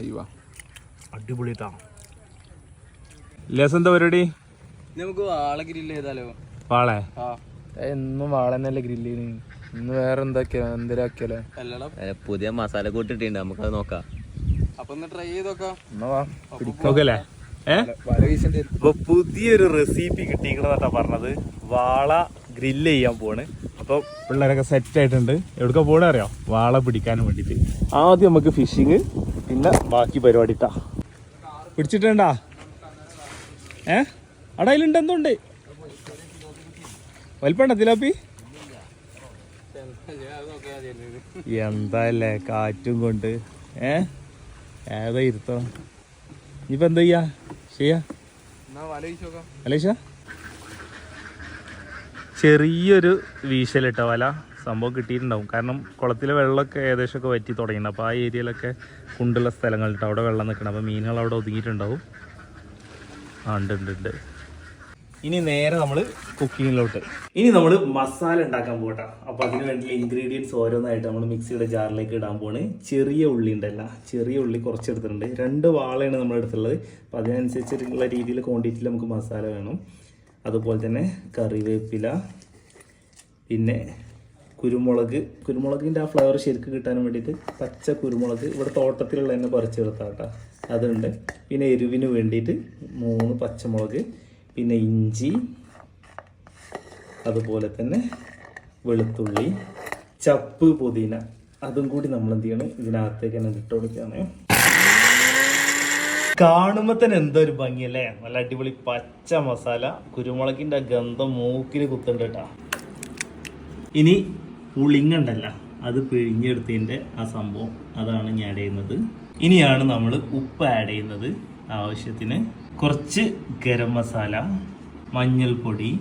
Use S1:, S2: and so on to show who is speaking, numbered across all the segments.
S1: അയ്യോ
S2: അടിപൊളിട്ടാ ലേസ് എന്താ പരിപാടി?
S1: നമുക്ക് വാള ഗ്രില്ല് ചെയ്താലോ?
S2: വാളെ?
S1: ആ.
S3: എന്നും വാളന്നല്ലേ ഗ്രില്ലിന്. ഇന്ന് വേറെ എന്തൊക്കെയാ? എന്തിനാക്കിയാലേ?
S1: അല്ലടാ.
S4: പുതിയ മസാല കൂട്ടിട്ടുണ്ട് നമുക്ക് നോക്കാം.
S1: അപ്പൊ ഒന്ന് ട്രൈ ചെയ്ത് നോക്കാം
S3: എന്നാ വാ
S2: നോക്കല്ലേ അപ്പൊ പുതിയൊരു റെസിപ്പി കിട്ടിക്കണെന്നാ പറഞ്ഞത്. വാള ഗ്രില്ല് ചെയ്യാൻ പോണ് അപ്പൊ പിള്ളേരൊക്കെ സെറ്റ് ആയിട്ടുണ്ട്. എവിടെക്കാ പോണറിയോ അറിയാം? വാള പിടിക്കാൻ വേണ്ടിട്ട്. ആദ്യം നമുക്ക് ഫിഷിങ് പിന്നെ ബാക്കി പരിപാടി ഇട്ടാ പിടിച്ചിട്ടുണ്ടാ? ഏ? അവിടെ അതിലുണ്ട് എന്തുണ്ട്? വലിപ്പണ്ട തിലാപ്പി? എന്തല്ലേ കാറ്റും കൊണ്ട്? ഏ? ഏതാ ഇരുത്തോ? ഇനിയിപ്പോ എന്താ ചെയ്യാ? ചെയ്യാ? അലേഷ? ചെറിയൊരു വീശലിട്ട വല. സംഭവം കിട്ടിയിട്ടുണ്ടാവും. കാരണം കുളത്തിലെ വെള്ളമൊക്കെ ഏകദേശമൊക്കെ വറ്റി തുടങ്ങിയിട്ടുണ്ട്. അപ്പോൾ ആ ഏരിയയിലൊക്കെ കുണ്ടുള്ള സ്ഥലങ്ങളിട്ട് അവിടെ വെള്ളം നിൽക്കണം. അപ്പോൾ മീനുകൾ അവിടെ ഒതുങ്ങിയിട്ടുണ്ടാവും. ആ ഉണ്ട് ഉണ്ട് ഉണ്ട്. ഇനി നേരെ നമ്മൾ കുക്കിങ്ങിലോട്ട്. ഇനി നമ്മൾ മസാല ഉണ്ടാക്കാൻ പോകട്ടെ അപ്പോൾ അതിന് വേണ്ടിയുള്ള ഇൻഗ്രീഡിയൻസ് ഓരോന്നായിട്ട് നമ്മൾ മിക്സിയുടെ ജാറിലേക്ക് ഇടാൻ പോണ് ചെറിയ ഉള്ളി ഉണ്ടല്ല. ചെറിയ ഉള്ളി കുറച്ച് എടുത്തിട്ടുണ്ട് രണ്ട് വാളയാണ് നമ്മൾ എടുത്തുള്ളത് അപ്പോൾ അതിനനുസരിച്ചിട്ടുള്ള രീതിയിൽ ക്വാണ്ടിറ്റിയിൽ നമുക്ക് മസാല വേണം. അതുപോലെ തന്നെ കറിവേപ്പില. പിന്നെ കുരുമുളക്. കുരുമുളകിന്റെ ആ ഫ്ലവർ ശരിക്കും കിട്ടാൻ വേണ്ടിയിട്ട് പച്ച കുരുമുളക് ഇവിടെ തോട്ടത്തിലുള്ള തന്നെ പറിച്ചെടുത്താട്ടാ അതുണ്ട്. പിന്നെ എരിവിന് വേണ്ടിയിട്ട് മൂന്ന് പച്ചമുളക് പിന്നെ ഇഞ്ചി അതുപോലെ തന്നെ വെളുത്തുള്ളി ചപ്പ് പുതിന. അതും കൂടി നമ്മൾ എന്ത് ചെയ്യണം? ഇതിനകത്തേക്ക് തന്നെ ഇട്ട് കൊടുക്കുകയാണ്. കാണുമ്പോൾ തന്നെ എന്തോ ഒരു ഭംഗിയല്ലേ നല്ല അടിപൊളി പച്ച മസാല. കുരുമുളകിന്റെ ഗന്ധം മൂക്കിന് കുത്തുണ്ട് കേട്ടോ ഇനി പുളിങ്ങണ്ടല്ല. അത് പിഴിഞ്ഞെടുത്തതിന്റെ ആ സംഭവം അതാണ് ഞാൻ ആഡ് ചെയ്യുന്നത്. ഇനിയാണ് നമ്മൾ ഉപ്പ് ആഡ് ചെയ്യുന്നത് ആവശ്യത്തിന്. കുറച്ച് ഗരം മസാല മഞ്ഞൾപ്പൊടി.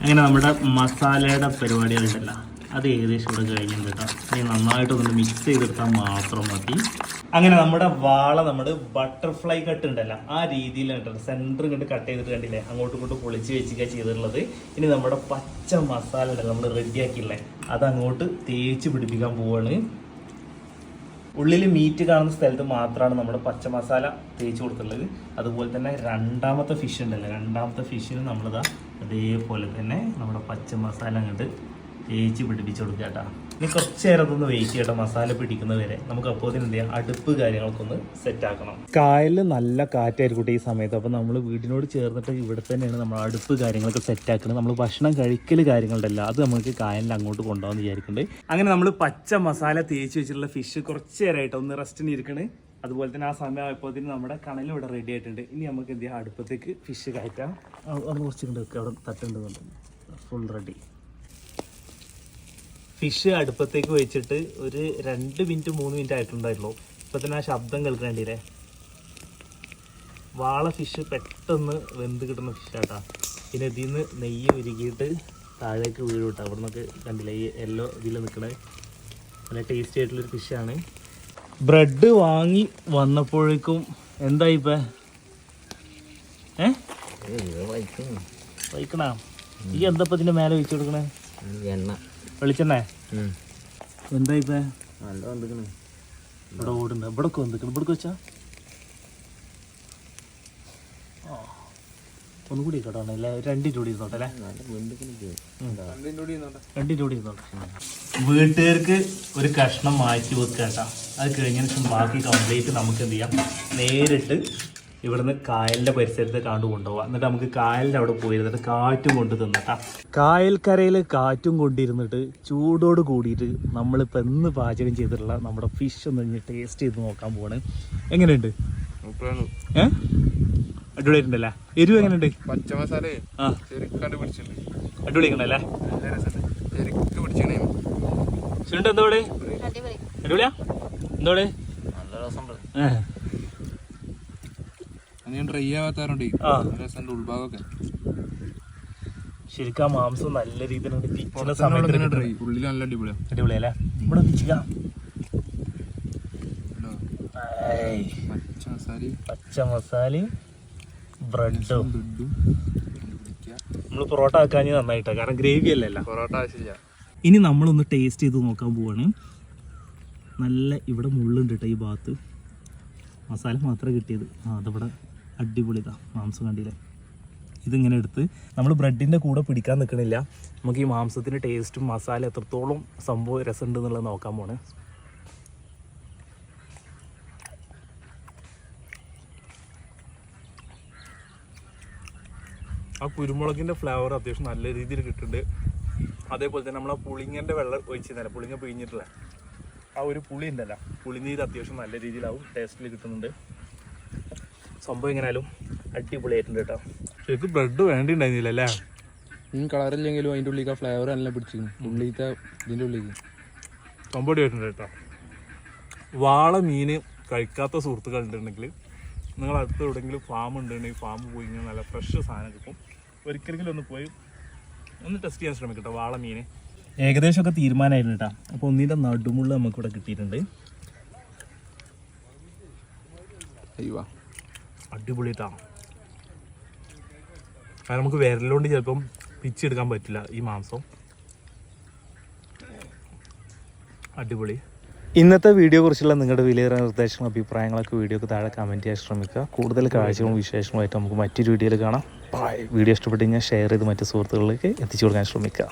S2: അങ്ങനെ നമ്മുടെ മസാലയുടെ പരിപാടികളുണ്ടല്ലോ. അത് ഏകദേശം ഇവിടെ കഴിഞ്ഞിട്ടുണ്ട് കേട്ടോ. ഇനി നന്നായിട്ടൊന്ന് മിക്സ് ചെയ്തെടുത്താൽ മാത്രം മതി. അങ്ങനെ നമ്മുടെ വാള നമ്മൾ ബട്ടർഫ്ലൈ കട്ട് ഉണ്ടല്ലോ ആ രീതിയിൽ കേട്ടോ. സെന്റർ കണ്ട് കട്ട് ചെയ്തിട്ട് കണ്ടില്ലേ? അങ്ങോട്ടും ഇങ്ങോട്ടും പൊളിച്ച് വെച്ചിട്ട് ചെയ്തിട്ടുള്ളത്. ഇനി നമ്മുടെ പച്ച മസാല ഉണ്ടല്ലോ നമ്മൾ റെഡിയാക്കിയില്ലേ അത് അങ്ങോട്ട് തേച്ച് പിടിപ്പിക്കാൻ പോവാണ്. ഉള്ളിൽ മീറ്റ് കാണുന്ന സ്ഥലത്ത് മാത്രമാണ് നമ്മുടെ പച്ച മസാല തേച്ച് കൊടുത്തുള്ളത് അതുപോലെ തന്നെ രണ്ടാമത്തെ ഫിഷ് ഉണ്ടല്ലോ രണ്ടാമത്തെ ഫിഷിന് നമ്മളിതാ അതേപോലെ തന്നെ നമ്മുടെ പച്ച മസാല അങ്ങോട്ട് തേച്ച് പിടിപ്പിച്ച് കൊടുക്കുക കേട്ടോ ഇനി കുറച്ച് നേരം അതൊന്ന് വെയിറ്റ് ചെയ്യട്ടെ മസാല പിടിക്കുന്നത് വരെ. നമുക്ക് അപ്പോൾ എന്ത് ചെയ്യാം? അടുപ്പ് കാര്യങ്ങളൊക്കെ ഒന്ന് സെറ്റ് ആക്കണം. കായലിൽ നല്ല കാറ്റായിരിക്കും ഈ സമയത്ത്. അപ്പോൾ നമ്മൾ വീടിനോട് ചേർന്നിട്ട് ഇവിടെ തന്നെയാണ് നമ്മൾ അടുപ്പ് കാര്യങ്ങളൊക്കെ സെറ്റ് ആക്കുന്നത്. നമ്മൾ ഭക്ഷണം കഴിക്കൽ കാര്യങ്ങളുണ്ടല്ലോ അത് നമുക്ക് കായലിൽ അങ്ങോട്ട് കൊണ്ടുപോകാൻ വിചാരിക്കുന്നുണ്ട് അങ്ങനെ നമ്മൾ പച്ച മസാല തേച്ച് വെച്ചിട്ടുള്ള ഫിഷ് കുറച്ച് നേരമായിട്ട് ഒന്ന് റെസ്റ്റിന് ഇരിക്കണേ. അതുപോലെ തന്നെ ആ സമയം തന്നെ നമ്മുടെ കണലും ഇവിടെ റെഡി ആയിട്ടുണ്ട്. ഇനി നമുക്ക് എന്ത് ചെയ്യാം? അടുപ്പത്തേക്ക് ഫിഷ് കയറ്റാം. അത് കുറച്ച് വെക്കുക അവിടെ തട്ടുണ്ടെന്നുണ്ട് ഫുൾ റെഡി ഫിഷ് അടുപ്പത്തേക്ക് വെച്ചിട്ട് ഒരു രണ്ട് മിനിറ്റ് മൂന്ന് മിനിറ്റ് ആയിട്ടുണ്ടായിട്ടുള്ളൂ ഇപ്പൊ തന്നെ ആ ശബ്ദം കേൾക്കേണ്ടില്ലേ വാള ഫിഷ് പെട്ടെന്ന് വെന്ത് കിട്ടുന്ന ഫിഷാട്ടാ പിന്നെ ഇതിൽ നിന്ന് നെയ്യ് ഉരുക്കിയിട്ട് താഴേക്ക് വീഴും കേട്ടോ. അവിടെ നിന്നൊക്കെ കണ്ടില്ലേ ഈ യെല്ലോ ഇതിൽ നിൽക്കണേ നല്ല ടേസ്റ്റി ആയിട്ടുള്ളൊരു ഫിഷാണ് ബ്രെഡ് വാങ്ങി വന്നപ്പോഴേക്കും എന്തായി ഇപ്പ? ഏ? വൈക്കണ ഈ എന്താ ഇപ്പൊ ഇതിന്റെ മേലെ വെച്ച് കൊടുക്കണേ?
S4: എണ്ണ.
S2: വെളിച്ചെണ്ണേ എന്താ ഇപ്പൊ?
S4: നല്ല വന്നിക്കണ്.
S2: ഇവിടെ ഓടുണ്ട് ഇവിടെ വന്നിക്കണം? ഇവിടെ വെച്ചാ? ഒന്നും കൂടി കേട്ടോ അല്ലേ? രണ്ടിന്റെ കൂടി ഇരുന്നോട്ടെ അല്ലേ?
S1: രണ്ടിന്റെ കൂടി ഇരുന്നോട്ടെ
S2: രണ്ടിന്റെ കൂടി ഇരുന്നോട്ടെ വീട്ടുകാർക്ക് ഒരു കഷ്ണം മാറ്റി വെക്കുക കേട്ടോ അത് കഴിഞ്ഞതിന് ശേഷം ബാക്കി കംപ്ലീറ്റ് നമുക്ക് എന്ത് ചെയ്യാം? നേരിട്ട് ഇവിടുന്ന് കായലിന്റെ പരിസരത്ത് കാണ്ട് കൊണ്ടുപോകാം എന്നിട്ട് നമുക്ക് കായലിന്റെ അവിടെ പോയിരുന്നിട്ട് കാറ്റും കൊണ്ട് തിന്നട്ടാ കായൽക്കരയിൽ കാറ്റും കൊണ്ടിരുന്നിട്ട് ചൂടോട് കൂടിയിട്ട് നമ്മളിപ്പോൾ എന്ന് പാചകം ചെയ്തിട്ടുള്ള നമ്മുടെ ഫിഷ് ഒന്ന് കഴിഞ്ഞ് ടേസ്റ്റ് ചെയ്ത് നോക്കാൻ പോവാണ്. എങ്ങനെയുണ്ട്? അടിപൊളിയായിട്ടുണ്ടല്ലേ? എരിവ് എങ്ങനെയുണ്ട്?
S1: പച്ച മസാല
S2: ആ.
S1: ശരിക്കാണ്ട് പിടിച്ചിട്ടുണ്ട്
S2: അടിപൊളിയാണല്ലേ
S1: നല്ല രസമുണ്ട് ശരിക്ക് പിടിച്ചിക്കണേ
S2: ചുണ്ട് എന്താ ഇവിടെ അടിപൊളിയാ എന്താ ഇവിടെ
S4: നല്ല രസമുണ്ട്
S2: ഏ
S1: അത് ഞാൻ ട്രൈ ആവാത്താറുണ്ട്
S2: ആ.
S1: നല്ല രസമുണ്ട് ഉൾഭാഗമൊക്കെ.
S2: ശരിക്കും ആ മാംസം നല്ല രീതിയിൽ സമയത്ത്
S1: ഉള്ളിൽ നല്ല അടിപൊളിയാണ്
S2: അടിപൊളിയല്ലേ? ഇവിടെ.
S1: പച്ച മസാലയും
S2: പച്ച മസാലയും ബ്രെഡും.
S1: ബ്രെഡും.
S2: നമ്മൾ പൊറോട്ട ആക്കാൻ നന്നായിട്ടാ. കാരണം ഗ്രേവി അല്ലല്ല
S1: പൊറോട്ട ആവശ്യമില്ല.
S2: ഇനി നമ്മളൊന്ന് ടേസ്റ്റ് ചെയ്ത് നോക്കാൻ പോവാണ്. നല്ല ഇവിടെ മുള്ളുണ്ട് കേട്ടോ ഈ ഭാഗത്ത്. മസാല മാത്രമേ കിട്ടിയത്. ആ അതിവിടെ അടിപൊളി ഇതാ മാംസം കണ്ടില്ലേ? ഇതിങ്ങനെ എടുത്ത് നമ്മൾ ബ്രെഡിന്റെ കൂടെ പിടിക്കാൻ നിൽക്കണില്ല നമുക്ക് ഈ മാംസത്തിന്റെ ടേസ്റ്റും മസാല എത്രത്തോളം സംഭവം രസമുണ്ട് എന്നുള്ളത് നോക്കാൻ പോണ്. ആ കുരുമുളകിന്റെ ഫ്ലേവർ അത്യാവശ്യം നല്ല രീതിയിൽ കിട്ടുന്നുണ്ട് അതേപോലെ തന്നെ നമ്മൾ ആ പുളിങ്ങന്റെ വെള്ളം ഒഴിച്ചിരുന്നല്ല പുളിങ്ങ പിഴിഞ്ഞിട്ടുള്ള ആ ഒരു പുളി ഉണ്ടല്ലോ പുളിനീര് അത്യാവശ്യം നല്ല രീതിയിലാവും ടേസ്റ്റിൽ കിട്ടുന്നുണ്ട്. സംഭവം എങ്ങനെയാലും അടിപൊളിയായിട്ടുണ്ട് കേട്ടോ. ശരിക്കും ബ്രെഡ് വേണ്ടിണ്ടായിരുന്നില്ല അല്ലേ
S3: ഈ കളറില്ലെങ്കിലും അതിന്റെ ഉള്ളിലേക്ക് ആ ഫ്ലേവർ നല്ല പിടിച്ചിരുന്നു. ഉള്ളിലത്തെ ഇതിന്റെ ഉള്ളിലേക്ക്.
S2: സംഭവം വരുന്നുണ്ട് കേട്ടോ. വാള മീൻ കഴിക്കാത്ത സുഹൃത്തുക്കൾ ഉണ്ടെങ്കിൽ നിങ്ങൾ അടുത്ത് എവിടെയെങ്കിലും ഫാം ഉണ്ടെങ്കിൽ ഫാം പോയി കഴിഞ്ഞാൽ നല്ല ഫ്രഷ് സാധനം കിട്ടും. ഒരിക്കലെങ്കിലും ഒന്ന് പോയി ഒന്ന് ടെസ്റ്റ് ചെയ്യാൻ ശ്രമിക്കട്ടെ വാള മീൻ ഏകദേശമൊക്കെ തീരുമാനമായിരുന്നു കേട്ടോ. അപ്പോൾ ഒന്നിന്റെ നടുമുള്ള നമുക്കിവിടെ കിട്ടിയിട്ടുണ്ട്.
S3: അയ്യോ.
S2: അടിപൊളിയിട്ടാണ് കാരണം നമുക്ക് വിരലുകൊണ്ട് ചിലപ്പം പിച്ചെടുക്കാൻ പറ്റില്ല ഈ മാംസം. അടിപൊളി. ഇന്നത്തെ വീഡിയോ കുറിച്ചുള്ള നിങ്ങളുടെ വിലയേറെ നിർദ്ദേശങ്ങളും അഭിപ്രായങ്ങളൊക്കെ വീഡിയോക്ക് താഴെ കമന്റ് ചെയ്യാൻ ശ്രമിക്കുക. കൂടുതൽ കാഴ്ചകളും വിശേഷങ്ങളുമായിട്ട് നമുക്ക് മറ്റൊരു വീഡിയോയിൽ കാണാം. വീഡിയോ ഇഷ്ടപ്പെട്ട് കഴിഞ്ഞാൽ ഷെയർ ചെയ്ത് മറ്റു സുഹൃത്തുക്കളിലേക്ക് എത്തിച്ചു കൊടുക്കാൻ ശ്രമിക്കുക.